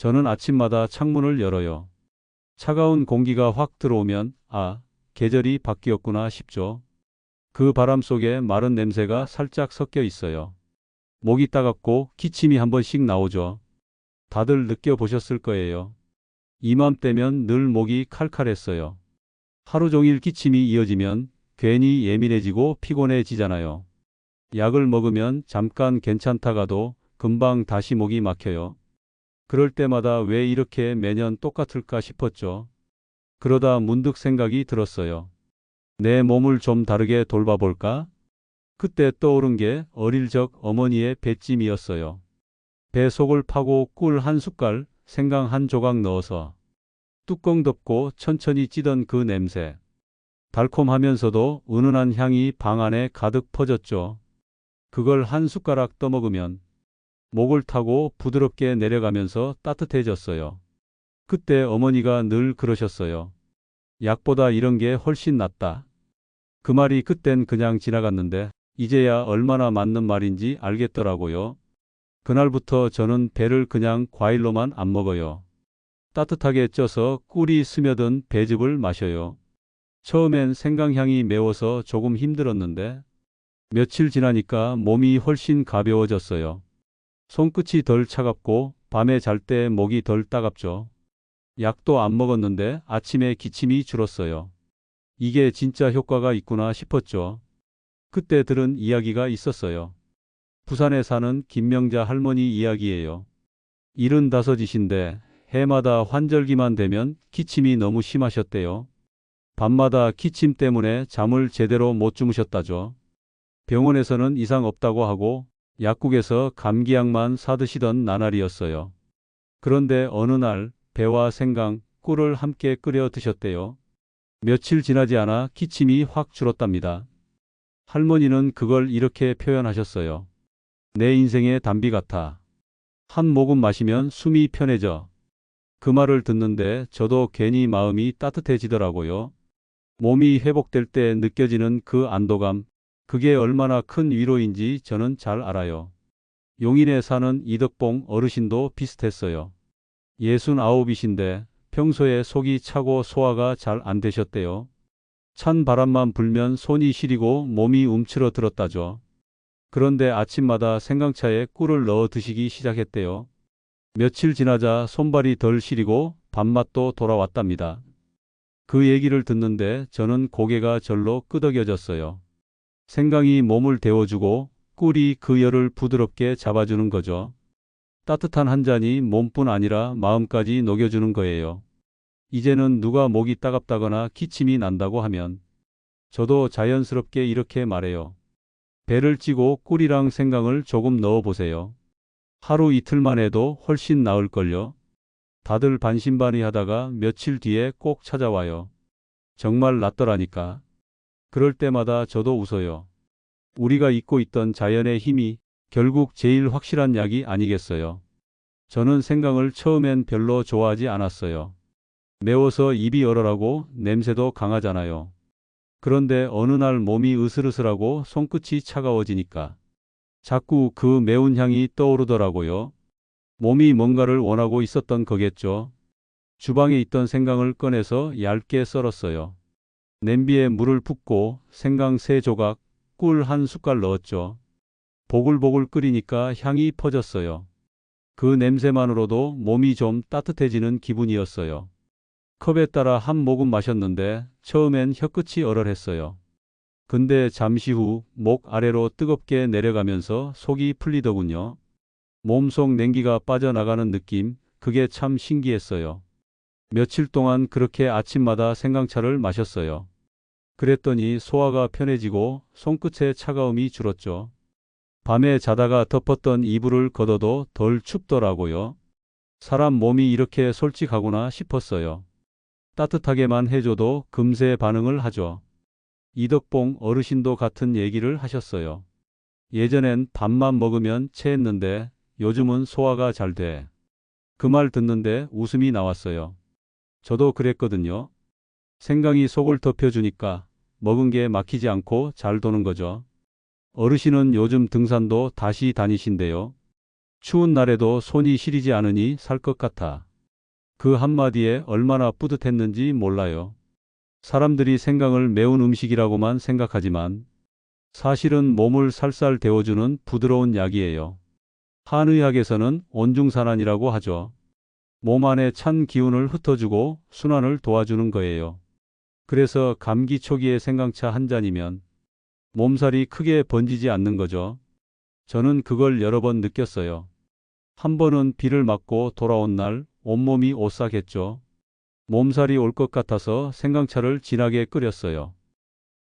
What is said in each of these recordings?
저는 아침마다 창문을 열어요. 차가운 공기가 확 들어오면 아, 계절이 바뀌었구나 싶죠. 그 바람 속에 마른 냄새가 살짝 섞여 있어요. 목이 따갑고 기침이 한 번씩 나오죠. 다들 느껴보셨을 거예요. 이맘때면 늘 목이 칼칼했어요. 하루 종일 기침이 이어지면 괜히 예민해지고 피곤해지잖아요. 약을 먹으면 잠깐 괜찮다가도 금방 다시 목이 막혀요. 그럴 때마다 왜 이렇게 매년 똑같을까 싶었죠. 그러다 문득 생각이 들었어요. 내 몸을 좀 다르게 돌봐볼까? 그때 떠오른 게 어릴 적 어머니의 배찜이었어요. 배 속을 파고 꿀 한 숟갈, 생강 한 조각 넣어서 뚜껑 덮고 천천히 찌던 그 냄새. 달콤하면서도 은은한 향이 방 안에 가득 퍼졌죠. 그걸 한 숟가락 떠먹으면 목을 타고 부드럽게 내려가면서 따뜻해졌어요. 그때 어머니가 늘 그러셨어요. 약보다 이런 게 훨씬 낫다. 그 말이 그땐 그냥 지나갔는데 이제야 얼마나 맞는 말인지 알겠더라고요. 그날부터 저는 배를 그냥 과일로만 안 먹어요. 따뜻하게 쪄서 꿀이 스며든 배즙을 마셔요. 처음엔 생강향이 매워서 조금 힘들었는데 며칠 지나니까 몸이 훨씬 가벼워졌어요. 손끝이 덜 차갑고 밤에 잘 때 목이 덜 따갑죠. 약도 안 먹었는데 아침에 기침이 줄었어요. 이게 진짜 효과가 있구나 싶었죠. 그때 들은 이야기가 있었어요. 부산에 사는 김명자 할머니 이야기예요. 75이신데 해마다 환절기만 되면 기침이 너무 심하셨대요. 밤마다 기침 때문에 잠을 제대로 못 주무셨다죠. 병원에서는 이상 없다고 하고 약국에서 감기약만 사드시던 나날이었어요. 그런데 어느 날 배와 생강, 꿀을 함께 끓여 드셨대요. 며칠 지나지 않아 기침이 확 줄었답니다. 할머니는 그걸 이렇게 표현하셨어요. 내 인생의 담비 같아. 한 모금 마시면 숨이 편해져. 그 말을 듣는데 저도 괜히 마음이 따뜻해지더라고요. 몸이 회복될 때 느껴지는 그 안도감, 그게 얼마나 큰 위로인지 저는 잘 알아요. 용인에 사는 이덕봉 어르신도 비슷했어요. 예순 아홉이신데 평소에 속이 차고 소화가 잘 안 되셨대요. 찬 바람만 불면 손이 시리고 몸이 움츠러들었다죠. 그런데 아침마다 생강차에 꿀을 넣어 드시기 시작했대요. 며칠 지나자 손발이 덜 시리고 밥맛도 돌아왔답니다. 그 얘기를 듣는데 저는 고개가 절로 끄덕여졌어요. 생강이 몸을 데워주고 꿀이 그 열을 부드럽게 잡아주는 거죠. 따뜻한 한 잔이 몸뿐 아니라 마음까지 녹여주는 거예요. 이제는 누가 목이 따갑다거나 기침이 난다고 하면 저도 자연스럽게 이렇게 말해요. 배를 찌고 꿀이랑 생강을 조금 넣어 보세요. 하루 이틀만 해도 훨씬 나을걸요. 다들 반신반의 하다가 며칠 뒤에 꼭 찾아와요. 정말 낫더라니까. 그럴 때마다 저도 웃어요. 우리가 잊고 있던 자연의 힘이 결국 제일 확실한 약이 아니겠어요. 저는 생강을 처음엔 별로 좋아하지 않았어요. 매워서 입이 얼얼하고 냄새도 강하잖아요. 그런데 어느 날 몸이 으슬으슬하고 손끝이 차가워지니까 자꾸 그 매운 향이 떠오르더라고요. 몸이 뭔가를 원하고 있었던 거겠죠. 주방에 있던 생강을 꺼내서 얇게 썰었어요. 냄비에 물을 붓고 생강 세 조각, 꿀 한 숟갈 넣었죠. 보글보글 끓이니까 향이 퍼졌어요. 그 냄새만으로도 몸이 좀 따뜻해지는 기분이었어요. 컵에 따라 한 모금 마셨는데 처음엔 혀끝이 얼얼했어요. 근데 잠시 후 목 아래로 뜨겁게 내려가면서 속이 풀리더군요. 몸속 냉기가 빠져나가는 느낌, 그게 참 신기했어요. 며칠 동안 그렇게 아침마다 생강차를 마셨어요. 그랬더니 소화가 편해지고 손끝의 차가움이 줄었죠. 밤에 자다가 덮었던 이불을 걷어도 덜 춥더라고요. 사람 몸이 이렇게 솔직하구나 싶었어요. 따뜻하게만 해줘도 금세 반응을 하죠. 이덕봉 어르신도 같은 얘기를 하셨어요. 예전엔 밥만 먹으면 체했는데 요즘은 소화가 잘 돼. 그 말 듣는데 웃음이 나왔어요. 저도 그랬거든요. 생강이 속을 덮여주니까 먹은 게 막히지 않고 잘 도는 거죠. 어르신은 요즘 등산도 다시 다니신대요. 추운 날에도 손이 시리지 않으니 살 것 같아. 그 한마디에 얼마나 뿌듯했는지 몰라요. 사람들이 생강을 매운 음식이라고만 생각하지만 사실은 몸을 살살 데워주는 부드러운 약이에요. 한의학에서는 온중산안이라고 하죠. 몸 안에 찬 기운을 흩어주고 순환을 도와주는 거예요. 그래서 감기 초기에 생강차 한 잔이면 몸살이 크게 번지지 않는 거죠. 저는 그걸 여러 번 느꼈어요. 한 번은 비를 맞고 돌아온 날 온몸이 오싹했죠. 몸살이 올 것 같아서 생강차를 진하게 끓였어요.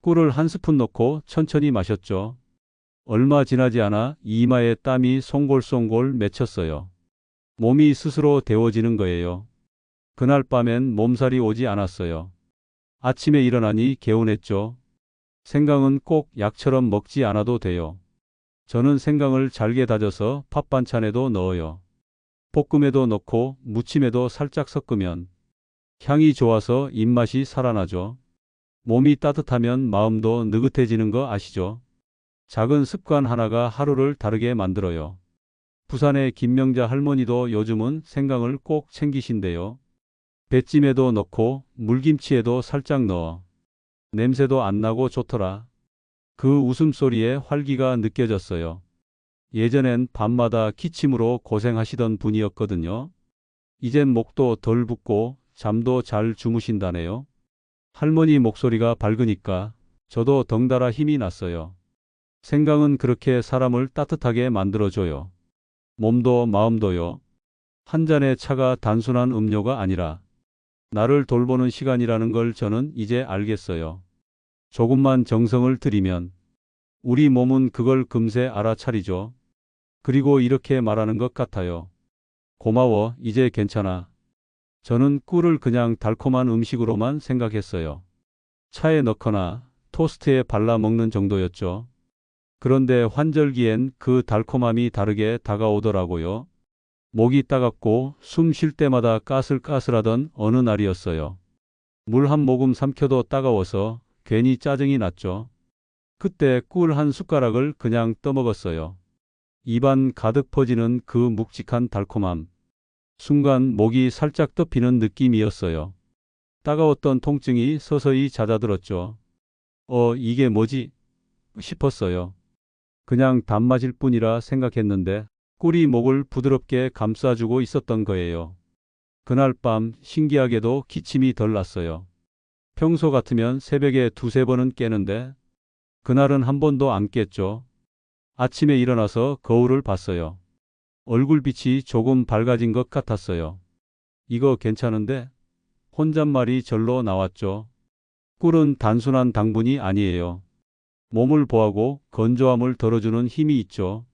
꿀을 한 스푼 넣고 천천히 마셨죠. 얼마 지나지 않아 이마에 땀이 송골송골 맺혔어요. 몸이 스스로 데워지는 거예요. 그날 밤엔 몸살이 오지 않았어요. 아침에 일어나니 개운했죠. 생강은 꼭 약처럼 먹지 않아도 돼요. 저는 생강을 잘게 다져서 밥 반찬에도 넣어요. 볶음에도 넣고 무침에도 살짝 섞으면 향이 좋아서 입맛이 살아나죠. 몸이 따뜻하면 마음도 느긋해지는 거 아시죠? 작은 습관 하나가 하루를 다르게 만들어요. 부산의 김명자 할머니도 요즘은 생강을 꼭 챙기신대요. 배찜에도 넣고 물김치에도 살짝 넣어. 냄새도 안 나고 좋더라. 그 웃음소리에 활기가 느껴졌어요. 예전엔 밤마다 기침으로 고생하시던 분이었거든요. 이젠 목도 덜 붓고 잠도 잘 주무신다네요. 할머니 목소리가 밝으니까 저도 덩달아 힘이 났어요. 생강은 그렇게 사람을 따뜻하게 만들어줘요. 몸도 마음도요. 한 잔의 차가 단순한 음료가 아니라 나를 돌보는 시간이라는 걸 저는 이제 알겠어요. 조금만 정성을 들이면 우리 몸은 그걸 금세 알아차리죠. 그리고 이렇게 말하는 것 같아요. 고마워, 이제 괜찮아. 저는 꿀을 그냥 달콤한 음식으로만 생각했어요. 차에 넣거나 토스트에 발라 먹는 정도였죠. 그런데 환절기엔 그 달콤함이 다르게 다가오더라고요. 목이 따갑고 숨 쉴 때마다 까슬까슬하던 어느 날이었어요. 물 한 모금 삼켜도 따가워서 괜히 짜증이 났죠. 그때 꿀 한 숟가락을 그냥 떠먹었어요. 입안 가득 퍼지는 그 묵직한 달콤함. 순간 목이 살짝 덮이는 느낌이었어요. 따가웠던 통증이 서서히 잦아들었죠. 어, 이게 뭐지? 싶었어요. 그냥 단맛일 뿐이라 생각했는데 꿀이 목을 부드럽게 감싸주고 있었던 거예요. 그날 밤 신기하게도 기침이 덜 났어요. 평소 같으면 새벽에 두세 번은 깨는데 그날은 한 번도 안 깼죠. 아침에 일어나서 거울을 봤어요. 얼굴빛이 조금 밝아진 것 같았어요. 이거 괜찮은데? 혼잣말이 절로 나왔죠. 꿀은 단순한 당분이 아니에요. 몸을 보하고 건조함을 덜어주는 힘이 있죠.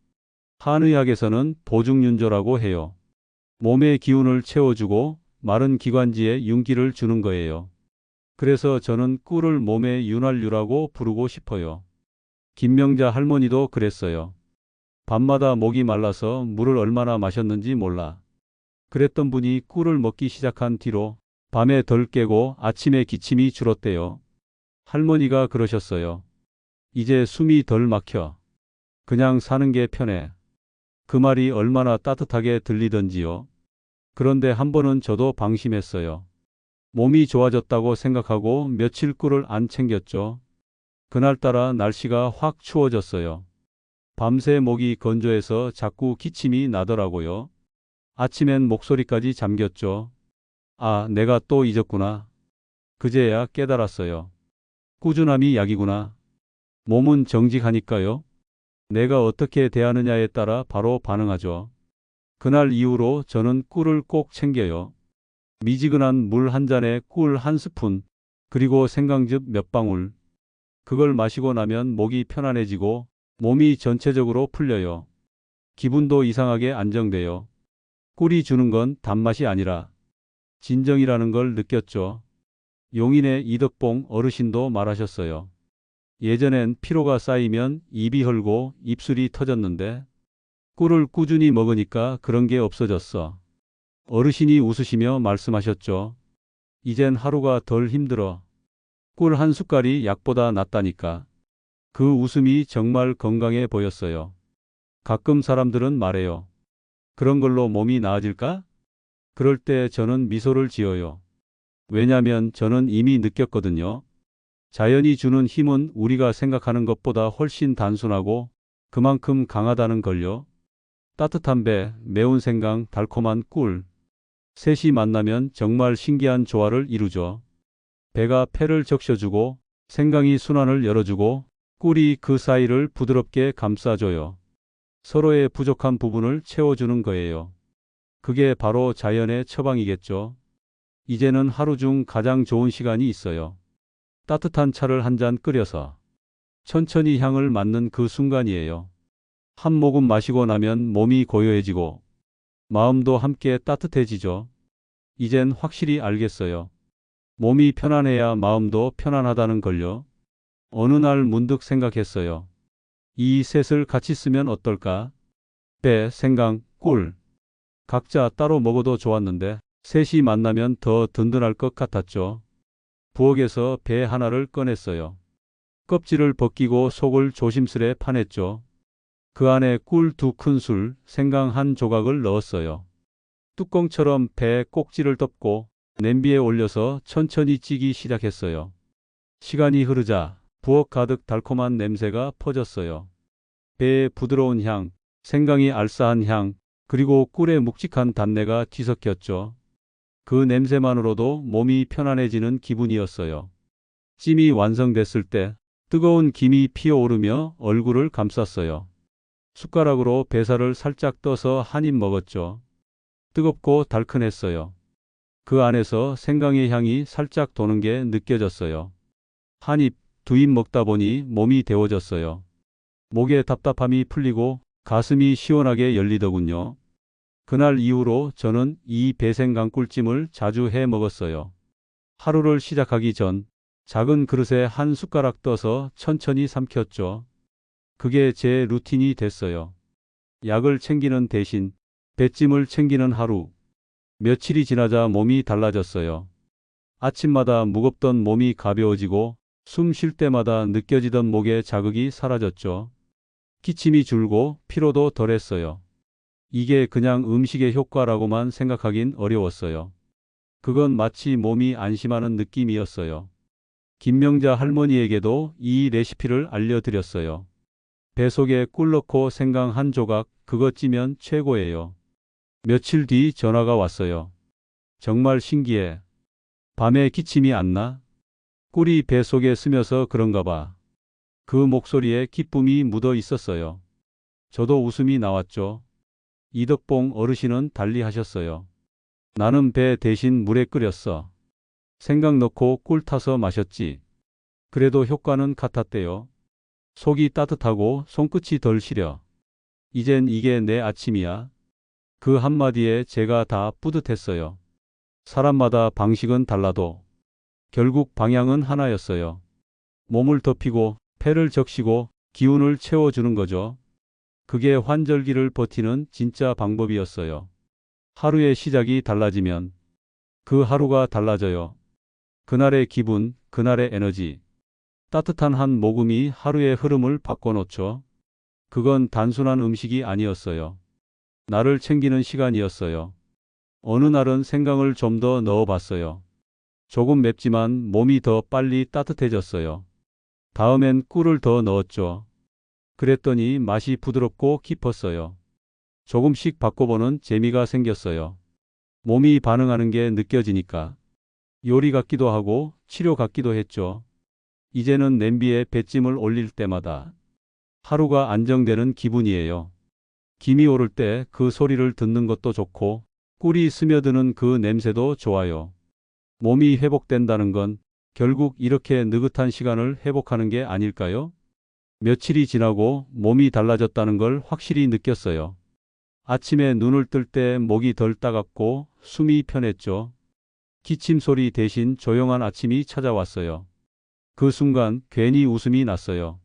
한의학에서는 보증윤조라고 해요. 몸의 기운을 채워주고 마른 기관지에 윤기를 주는 거예요. 그래서 저는 꿀을 몸의 윤활유라고 부르고 싶어요. 김명자 할머니도 그랬어요. 밤마다 목이 말라서 물을 얼마나 마셨는지 몰라. 그랬던 분이 꿀을 먹기 시작한 뒤로 밤에 덜 깨고 아침에 기침이 줄었대요. 할머니가 그러셨어요. 이제 숨이 덜 막혀. 그냥 사는 게 편해. 그 말이 얼마나 따뜻하게 들리던지요. 그런데 한 번은 저도 방심했어요. 몸이 좋아졌다고 생각하고 며칠 꿀을 안 챙겼죠. 그날따라 날씨가 확 추워졌어요. 밤새 목이 건조해서 자꾸 기침이 나더라고요. 아침엔 목소리까지 잠겼죠. 아, 내가 또 잊었구나. 그제야 깨달았어요. 꾸준함이 약이구나. 몸은 정직하니까요. 내가 어떻게 대하느냐에 따라 바로 반응하죠. 그날 이후로 저는 꿀을 꼭 챙겨요. 미지근한 물 한 잔에 꿀 한 스푼, 그리고 생강즙 몇 방울. 그걸 마시고 나면 목이 편안해지고 몸이 전체적으로 풀려요. 기분도 이상하게 안정돼요. 꿀이 주는 건 단맛이 아니라 진정이라는 걸 느꼈죠. 용인의 이덕봉 어르신도 말하셨어요. 예전엔 피로가 쌓이면 입이 헐고 입술이 터졌는데 꿀을 꾸준히 먹으니까 그런 게 없어졌어. 어르신이 웃으시며 말씀하셨죠. 이젠 하루가 덜 힘들어. 꿀 한 숟갈이 약보다 낫다니까. 그 웃음이 정말 건강해 보였어요. 가끔 사람들은 말해요. 그런 걸로 몸이 나아질까? 그럴 때 저는 미소를 지어요. 왜냐면 저는 이미 느꼈거든요. 자연이 주는 힘은 우리가 생각하는 것보다 훨씬 단순하고 그만큼 강하다는 걸요. 따뜻한 배, 매운 생강, 달콤한 꿀. 셋이 만나면 정말 신기한 조화를 이루죠. 배가 폐를 적셔주고 생강이 순환을 열어주고 꿀이 그 사이를 부드럽게 감싸줘요. 서로의 부족한 부분을 채워주는 거예요. 그게 바로 자연의 처방이겠죠. 이제는 하루 중 가장 좋은 시간이 있어요. 따뜻한 차를 한 잔 끓여서 천천히 향을 맡는 그 순간이에요. 한 모금 마시고 나면 몸이 고요해지고 마음도 함께 따뜻해지죠. 이젠 확실히 알겠어요. 몸이 편안해야 마음도 편안하다는 걸요. 어느 날 문득 생각했어요. 이 셋을 같이 쓰면 어떨까? 배, 생강, 꿀. 각자 따로 먹어도 좋았는데 셋이 만나면 더 든든할 것 같았죠. 부엌에서 배 하나를 꺼냈어요. 껍질을 벗기고 속을 조심스레 파냈죠. 그 안에 꿀 두 큰술, 생강 한 조각을 넣었어요. 뚜껑처럼 배 꼭지를 덮고 냄비에 올려서 천천히 찌기 시작했어요. 시간이 흐르자 부엌 가득 달콤한 냄새가 퍼졌어요. 배의 부드러운 향, 생강이 알싸한 향, 그리고 꿀의 묵직한 단내가 뒤섞였죠. 그 냄새만으로도 몸이 편안해지는 기분이었어요. 찜이 완성됐을 때 뜨거운 김이 피어오르며 얼굴을 감쌌어요. 숟가락으로 배살을 살짝 떠서 한 입 먹었죠. 뜨겁고 달큰했어요. 그 안에서 생강의 향이 살짝 도는 게 느껴졌어요. 한 입, 두 입 먹다 보니 몸이 데워졌어요. 목의 답답함이 풀리고 가슴이 시원하게 열리더군요. 그날 이후로 저는 이 배생강 꿀찜을 자주 해 먹었어요. 하루를 시작하기 전 작은 그릇에 한 숟가락 떠서 천천히 삼켰죠. 그게 제 루틴이 됐어요. 약을 챙기는 대신 배찜을 챙기는 하루. 며칠이 지나자 몸이 달라졌어요. 아침마다 무겁던 몸이 가벼워지고 숨 쉴 때마다 느껴지던 목의 자극이 사라졌죠. 기침이 줄고 피로도 덜했어요. 이게 그냥 음식의 효과라고만 생각하긴 어려웠어요. 그건 마치 몸이 안심하는 느낌이었어요. 김명자 할머니에게도 이 레시피를 알려드렸어요. 배 속에 꿀 넣고 생강 한 조각 그거 찌면 최고예요. 며칠 뒤 전화가 왔어요. 정말 신기해. 밤에 기침이 안 나? 꿀이 배 속에 스며서 그런가 봐. 그 목소리에 기쁨이 묻어 있었어요. 저도 웃음이 나왔죠. 이덕봉 어르신은 달리 하셨어요. 나는 배 대신 물에 끓였어. 생강 넣고 꿀 타서 마셨지. 그래도 효과는 같았대요. 속이 따뜻하고 손끝이 덜 시려. 이젠 이게 내 아침이야. 그 한마디에 제가 다 뿌듯했어요. 사람마다 방식은 달라도 결국 방향은 하나였어요. 몸을 덮이고 폐를 적시고 기운을 채워주는 거죠. 그게 환절기를 버티는 진짜 방법이었어요. 하루의 시작이 달라지면 그 하루가 달라져요. 그날의 기분, 그날의 에너지. 따뜻한 한 모금이 하루의 흐름을 바꿔놓죠. 그건 단순한 음식이 아니었어요. 나를 챙기는 시간이었어요. 어느 날은 생강을 좀 더 넣어봤어요. 조금 맵지만 몸이 더 빨리 따뜻해졌어요. 다음엔 꿀을 더 넣었죠. 그랬더니 맛이 부드럽고 깊었어요. 조금씩 바꿔보는 재미가 생겼어요. 몸이 반응하는 게 느껴지니까. 요리 같기도 하고 치료 같기도 했죠. 이제는 냄비에 배찜을 올릴 때마다 하루가 안정되는 기분이에요. 김이 오를 때 그 소리를 듣는 것도 좋고 꿀이 스며드는 그 냄새도 좋아요. 몸이 회복된다는 건 결국 이렇게 느긋한 시간을 회복하는 게 아닐까요? 며칠이 지나고 몸이 달라졌다는 걸 확실히 느꼈어요. 아침에 눈을 뜰 때 목이 덜 따갑고 숨이 편했죠. 기침 소리 대신 조용한 아침이 찾아왔어요. 그 순간 괜히 웃음이 났어요.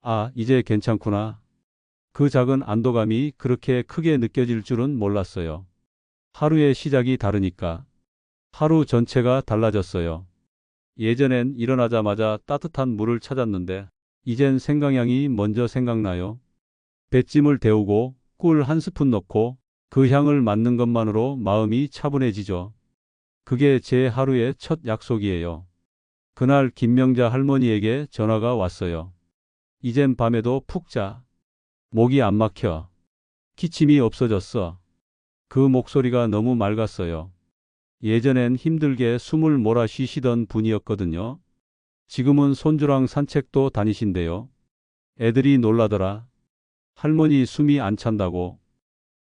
아, 이제 괜찮구나. 그 작은 안도감이 그렇게 크게 느껴질 줄은 몰랐어요. 하루의 시작이 다르니까. 하루 전체가 달라졌어요. 예전엔 일어나자마자 따뜻한 물을 찾았는데 이젠 생강향이 먼저 생각나요. 배찜을 데우고 꿀 한 스푼 넣고 그 향을 맡는 것만으로 마음이 차분해지죠. 그게 제 하루의 첫 약속이에요. 그날 김명자 할머니에게 전화가 왔어요. 이젠 밤에도 푹 자. 목이 안 막혀. 기침이 없어졌어. 그 목소리가 너무 맑았어요. 예전엔 힘들게 숨을 몰아 쉬시던 분이었거든요. 지금은 손주랑 산책도 다니신대요. 애들이 놀라더라. 할머니 숨이 안 찬다고.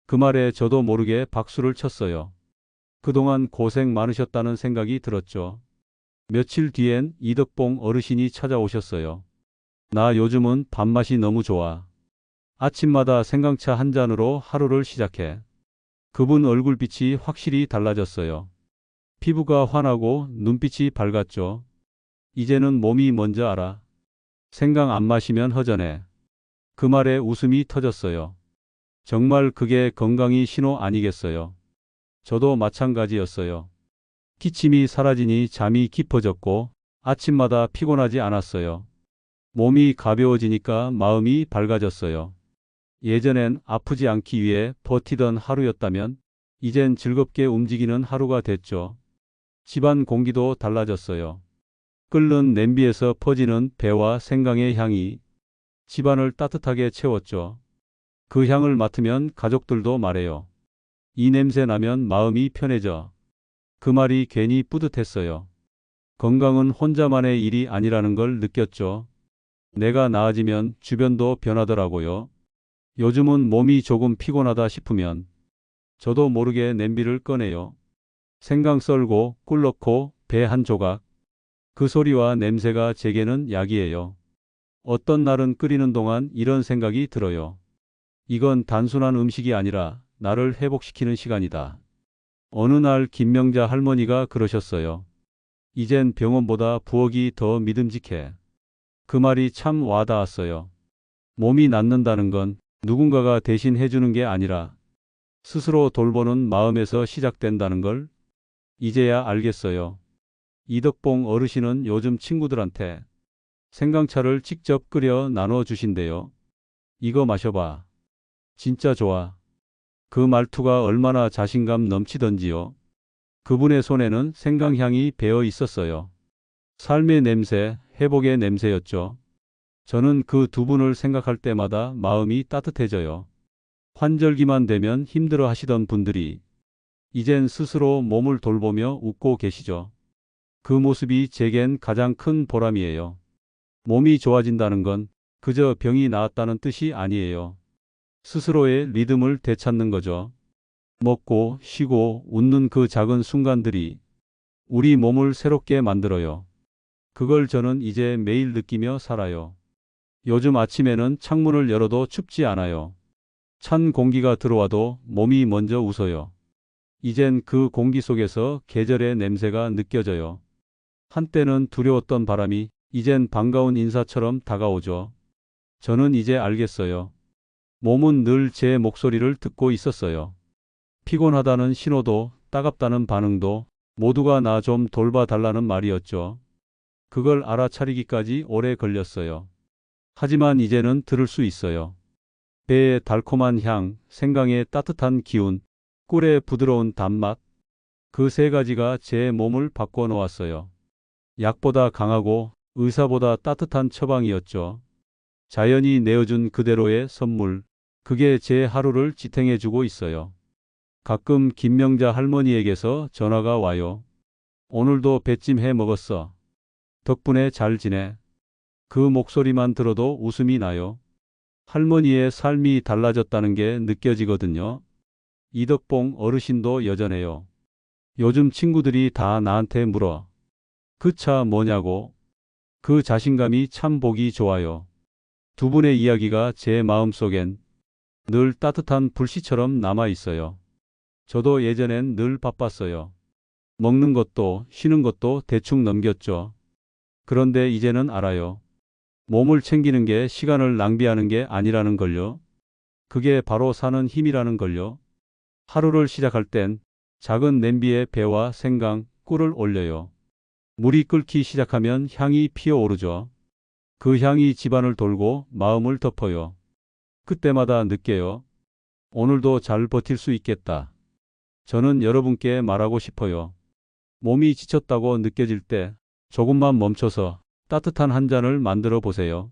그 말에 저도 모르게 박수를 쳤어요. 그동안 고생 많으셨다는 생각이 들었죠. 며칠 뒤엔 이덕봉 어르신이 찾아오셨어요. 나 요즘은 밥맛이 너무 좋아. 아침마다 생강차 한 잔으로 하루를 시작해. 그분 얼굴빛이 확실히 달라졌어요. 피부가 환하고 눈빛이 밝았죠. 이제는 몸이 뭔지 알아. 생강 안 마시면 허전해. 그 말에 웃음이 터졌어요. 정말 그게 건강이 신호 아니겠어요. 저도 마찬가지였어요. 기침이 사라지니 잠이 깊어졌고 아침마다 피곤하지 않았어요. 몸이 가벼워지니까 마음이 밝아졌어요. 예전엔 아프지 않기 위해 버티던 하루였다면 이젠 즐겁게 움직이는 하루가 됐죠. 집안 공기도 달라졌어요. 끓는 냄비에서 퍼지는 배와 생강의 향이 집안을 따뜻하게 채웠죠. 그 향을 맡으면 가족들도 말해요. 이 냄새 나면 마음이 편해져. 그 말이 괜히 뿌듯했어요. 건강은 혼자만의 일이 아니라는 걸 느꼈죠. 내가 나아지면 주변도 변하더라고요. 요즘은 몸이 조금 피곤하다 싶으면 저도 모르게 냄비를 꺼내요. 생강 썰고 꿀 넣고 배 한 조각. 그 소리와 냄새가 제게는 약이에요. 어떤 날은 끓이는 동안 이런 생각이 들어요. 이건 단순한 음식이 아니라 나를 회복시키는 시간이다. 어느 날 김명자 할머니가 그러셨어요. 이젠 병원보다 부엌이 더 믿음직해. 그 말이 참 와닿았어요. 몸이 낫는다는 건 누군가가 대신 해주는 게 아니라 스스로 돌보는 마음에서 시작된다는 걸 이제야 알겠어요. 이덕봉 어르신은 요즘 친구들한테 생강차를 직접 끓여 나눠 주신대요. 이거 마셔봐. 진짜 좋아. 그 말투가 얼마나 자신감 넘치던지요. 그분의 손에는 생강향이 배어 있었어요. 삶의 냄새, 회복의 냄새였죠. 저는 그 두 분을 생각할 때마다 마음이 따뜻해져요. 환절기만 되면 힘들어 하시던 분들이 이젠 스스로 몸을 돌보며 웃고 계시죠. 그 모습이 제겐 가장 큰 보람이에요. 몸이 좋아진다는 건 그저 병이 나았다는 뜻이 아니에요. 스스로의 리듬을 되찾는 거죠. 먹고 쉬고 웃는 그 작은 순간들이 우리 몸을 새롭게 만들어요. 그걸 저는 이제 매일 느끼며 살아요. 요즘 아침에는 창문을 열어도 춥지 않아요. 찬 공기가 들어와도 몸이 먼저 웃어요. 이젠 그 공기 속에서 계절의 냄새가 느껴져요. 한때는 두려웠던 바람이 이젠 반가운 인사처럼 다가오죠. 저는 이제 알겠어요. 몸은 늘 제 목소리를 듣고 있었어요. 피곤하다는 신호도 따갑다는 반응도 모두가 나 좀 돌봐달라는 말이었죠. 그걸 알아차리기까지 오래 걸렸어요. 하지만 이제는 들을 수 있어요. 배의 달콤한 향, 생강의 따뜻한 기운, 꿀의 부드러운 단맛, 그 세 가지가 제 몸을 바꿔 놓았어요. 약보다 강하고 의사보다 따뜻한 처방이었죠. 자연이 내어준 그대로의 선물, 그게 제 하루를 지탱해주고 있어요. 가끔 김명자 할머니에게서 전화가 와요. 오늘도 배찜 해 먹었어. 덕분에 잘 지내. 그 목소리만 들어도 웃음이 나요. 할머니의 삶이 달라졌다는 게 느껴지거든요. 이덕봉 어르신도 여전해요. 요즘 친구들이 다 나한테 물어. 그 차 뭐냐고. 그 자신감이 참 보기 좋아요. 두 분의 이야기가 제 마음속엔 늘 따뜻한 불씨처럼 남아 있어요. 저도 예전엔 늘 바빴어요. 먹는 것도 쉬는 것도 대충 넘겼죠. 그런데 이제는 알아요. 몸을 챙기는 게 시간을 낭비하는 게 아니라는 걸요. 그게 바로 사는 힘이라는 걸요. 하루를 시작할 땐 작은 냄비에 배와 생강, 꿀을 올려요. 물이 끓기 시작하면 향이 피어오르죠. 그 향이 집안을 돌고 마음을 덮어요. 그때마다 느껴요. 오늘도 잘 버틸 수 있겠다. 저는 여러분께 말하고 싶어요. 몸이 지쳤다고 느껴질 때 조금만 멈춰서 따뜻한 한 잔을 만들어 보세요.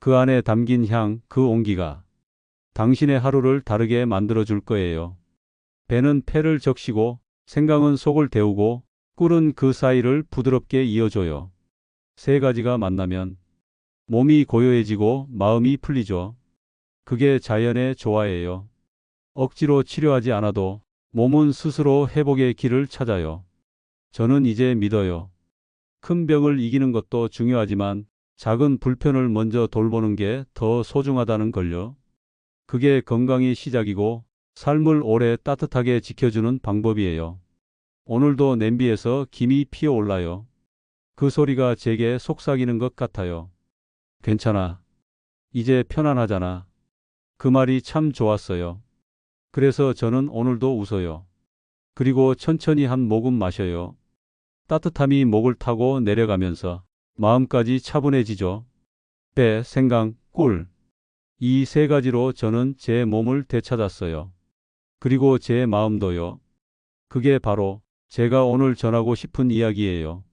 그 안에 담긴 향, 그 온기가 당신의 하루를 다르게 만들어 줄 거예요. 배는 폐를 적시고 생강은 속을 데우고 꿀은 그 사이를 부드럽게 이어줘요. 세 가지가 만나면 몸이 고요해지고 마음이 풀리죠. 그게 자연의 조화예요. 억지로 치료하지 않아도 몸은 스스로 회복의 길을 찾아요. 저는 이제 믿어요. 큰 병을 이기는 것도 중요하지만 작은 불편을 먼저 돌보는 게 더 소중하다는 걸요. 그게 건강의 시작이고 삶을 오래 따뜻하게 지켜주는 방법이에요. 오늘도 냄비에서 김이 피어올라요. 그 소리가 제게 속삭이는 것 같아요. 괜찮아. 이제 편안하잖아. 그 말이 참 좋았어요. 그래서 저는 오늘도 웃어요. 그리고 천천히 한 모금 마셔요. 따뜻함이 목을 타고 내려가면서 마음까지 차분해지죠. 배, 생강, 꿀. 이 세 가지로 저는 제 몸을 되찾았어요. 그리고 제 마음도요. 그게 바로 제가 오늘 전하고 싶은 이야기예요.